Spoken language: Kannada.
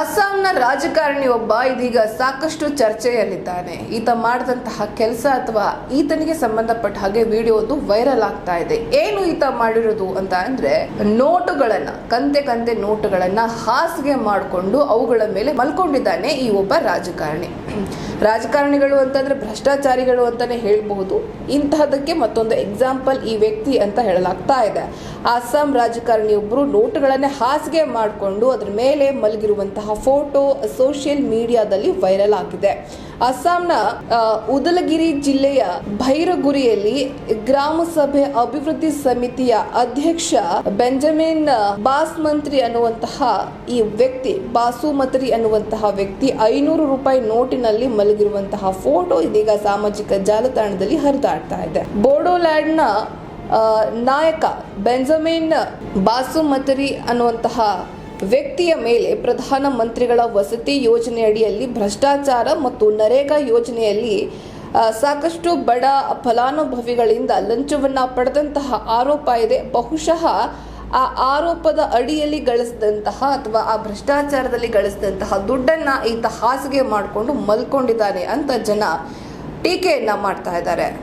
ಅಸ್ಸಾಂನ ರಾಜಕಾರಣಿ ಒಬ್ಬ ಇದೀಗ ಸಾಕಷ್ಟು ಚರ್ಚೆಯಲ್ಲಿದ್ದಾನೆ. ಈತ ಮಾಡಿದಂತಹ ಕೆಲಸ ಅಥವಾ ಈತನಿಗೆ ಸಂಬಂಧಪಟ್ಟ ಹಾಗೆ ವಿಡಿಯೋ ವೈರಲ್ ಆಗ್ತಾ ಇದೆ. ಏನು ಈತ ಮಾಡಿರೋದು ಅಂತ ಅಂದ್ರೆ ನೋಟುಗಳನ್ನ, ಕಂತೆ ಕಂತೆ ನೋಟುಗಳನ್ನ ಹಾಸಿಗೆ ಮಾಡಿಕೊಂಡು ಅವುಗಳ ಮೇಲೆ ಮಲ್ಕೊಂಡಿದ್ದಾನೆ ಈ ಒಬ್ಬ ರಾಜಕಾರಣಿ. ರಾಜಕಾರಣಿಗಳು ಅಂತಂದ್ರೆ ಭ್ರಷ್ಟಾಚಾರಿಗಳು ಅಂತಾನೆ ಹೇಳಬಹುದು. ಇಂತಹದಕ್ಕೆ ಮತ್ತೊಂದು ಎಕ್ಸಾಂಪಲ್ ಈ ವ್ಯಕ್ತಿ ಅಂತ ಹೇಳಲಾಗ್ತಾ ಇದೆ. ಅಸ್ಸಾಂ ರಾಜಕಾರಣಿಯೊಬ್ಬರು ನೋಟುಗಳನ್ನೇ ಹಾಸಿಗೆ ಮಾಡಿಕೊಂಡು ಅದರ ಮೇಲೆ ಮಲಗಿರುವಂತಹ ಫೋಟೋ ಸೋಷಿಯಲ್ ಮೀಡಿಯಾದಲ್ಲಿ ವೈರಲ್ ಆಗಿದೆ. ಅಸ್ಸಾಂನ ಉದಲಗಿರಿ ಜಿಲ್ಲೆಯ ಭೈರಗುರಿಯಲ್ಲಿ ಗ್ರಾಮ ಸಭೆ ಅಭಿವೃದ್ಧಿ ಸಮಿತಿಯ ಅಧ್ಯಕ್ಷ ಬೆಂಜಮಿನ್ ಬಾಸ್ಮಂತ್ರಿ ಅನ್ನುವಂತಹ ಈ ವ್ಯಕ್ತಿ ಬಾಸುಮತ್ರಿ ಅನ್ನುವಂತಹ ವ್ಯಕ್ತಿ ಐನೂರು ರೂಪಾಯಿ ನೋಟಿನಲ್ಲಿ ಮಲಗಿರುವಂತಹ ಫೋಟೋ ಇದೀಗ ಸಾಮಾಜಿಕ ಜಾಲತಾಣದಲ್ಲಿ ಹರಿದಾಡ್ತಾ ಇದೆ. ಬೋಡೋಲ್ಯಾಂಡ್ನ ನಾಯಕ ಬೆಂಜಮಿನ್ ಬಾಸುಮತರಿ ಅನ್ನುವಂತಹ ವ್ಯಕ್ತಿಯ ಮೇಲೆ ಪ್ರಧಾನ ಮಂತ್ರಿಗಳ ವಸತಿ ಯೋಜನೆಯಡಿಯಲ್ಲಿ ಭ್ರಷ್ಟಾಚಾರ ಮತ್ತು ನರೇಗಾ ಯೋಜನೆಯಲ್ಲಿ ಸಾಕಷ್ಟು ಬಡ ಫಲಾನುಭವಿಗಳಿಂದ ಲಂಚವನ್ನು ಪಡೆದಂತಹ ಆರೋಪ ಇದೆ. ಬಹುಶಃ ಆ ಆರೋಪದ ಅಡಿಯಲ್ಲಿ ಗಳಿಸಿದಂತಹ ಅಥವಾ ಆ ಭ್ರಷ್ಟಾಚಾರದಲ್ಲಿ ಗಳಿಸಿದಂತಹ ದುಡ್ಡನ್ನ ಈತ ಹಾಸಿಗೆ ಮಾಡಿಕೊಂಡು ಮಲ್ಕೊಂಡಿದ್ದಾನೆ ಅಂತ ಜನ ಟೀಕೆಯನ್ನ ಮಾಡ್ತಾ ಇದ್ದಾರೆ.